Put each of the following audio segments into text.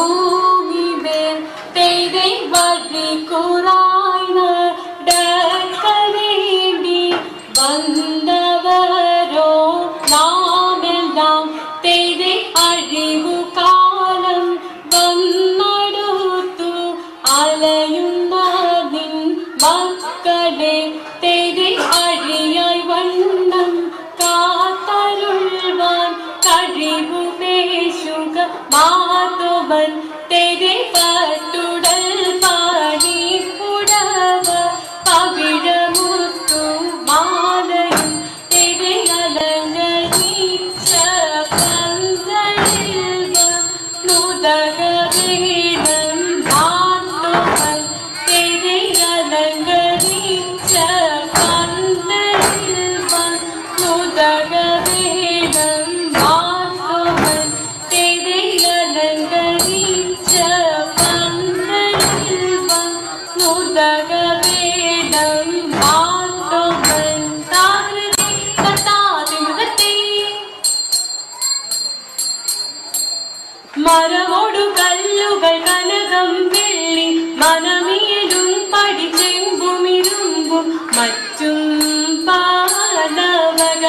Oh. കഴിവു പേശുക മാധവൻ തെരെ പട്ടുടൽ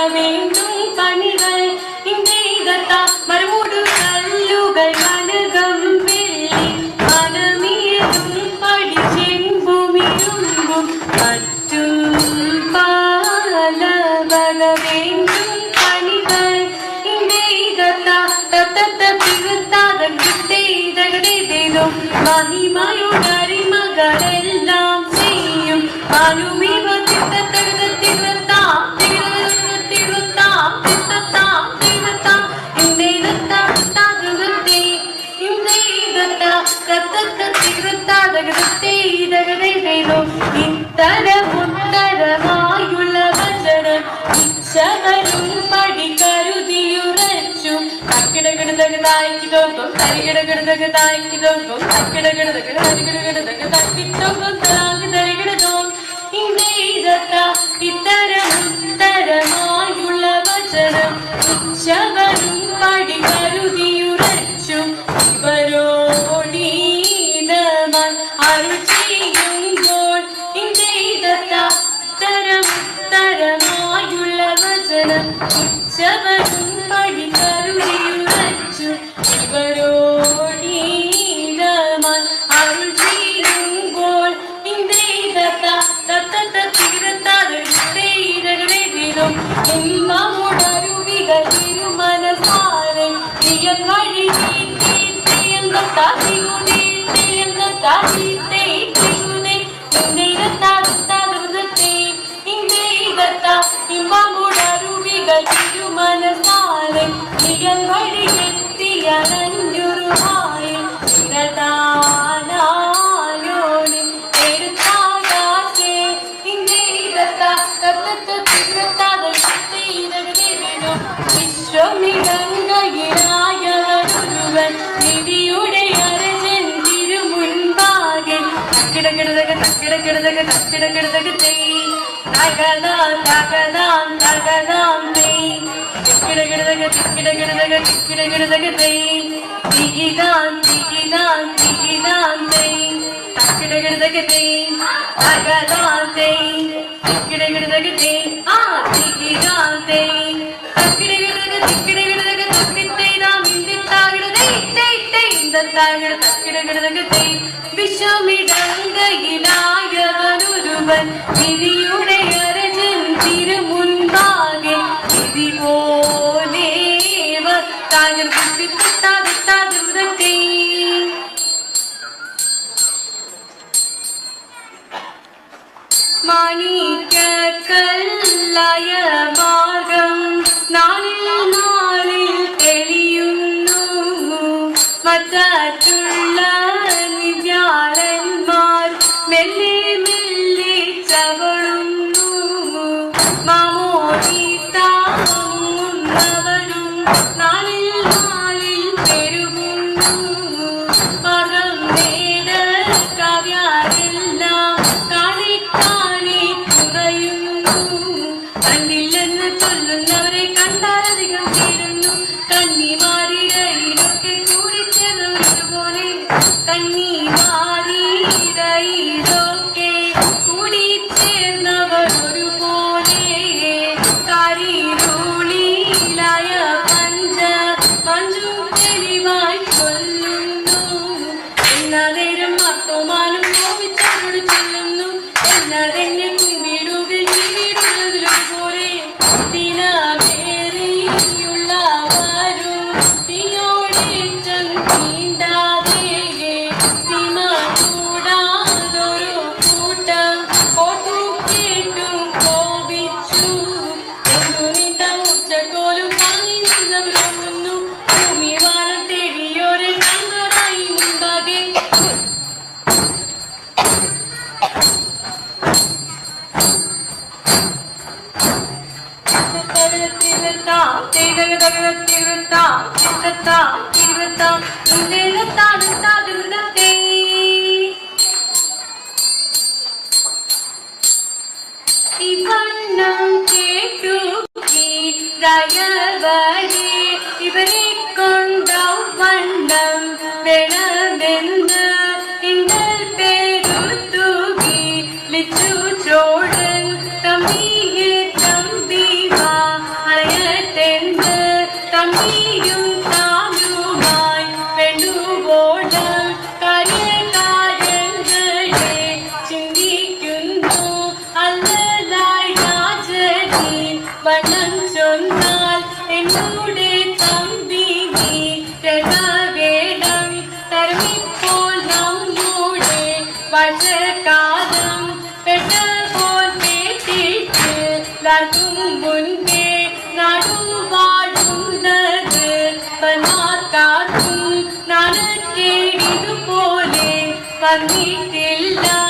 പാലവക വേണ്ടും പണികൾ ഇന്തേകത്ത മരമോടു കല്ലുകൾ കനകം വെള്ളി മനമിയലും പഠിച്ചെമ്പുമിരുമ്പും മറ്റും പാലവക വേണ്ടും പണികൾ ഇന്തേകത്ത തത്തത്ത തിരുത്താതം കിട്ടേതകടേതേതും മഹിമയുടരിമകളെല്ലാം ചെയ്യും. അനുമിവ തിത്തത്തകത ഇത്തരമുത്തരമായുള്ള വചനം ഇത്തരമുത്തരമായുള്ള വചനം പടി കരുതിയുറച്ചു. വചനം ഉച്ചവരും പടി തക്കിടകിടതക തക്കിടകിടതക തെയ് തകതാം തകതാം തകതാം തിക്കിടകിടതക മാണിക്കല്ലായ മാർഗം നാളിൽ നാളിൽ തെളിയുന്നു. മറ്റുള്ള നിര്യാളന്മാർ മെല്ലെ മെല്ലെ ചവളുന്നു. മാമോദിത്താവുന്നവരും നാളിൽ சாரி இதோக்கே நிறுத்தாம் நிறுத்தாம் நிறுத்தா நிறுத்தா நிறுத்தே இவண்ணம் கேட்டு தயவரே இவரை கொண்ட வண்ணம் பெணவென்று எங்கள் பேரு தூகி லிச்சு சோழன் தம்பியே தம்பிவா அயத்தென்று தம்பியே வரும் முன்பே நடும் வாழுந்தது பனார்காற்றும் நடுக்கேடிது போலே வந்திட்டில்லை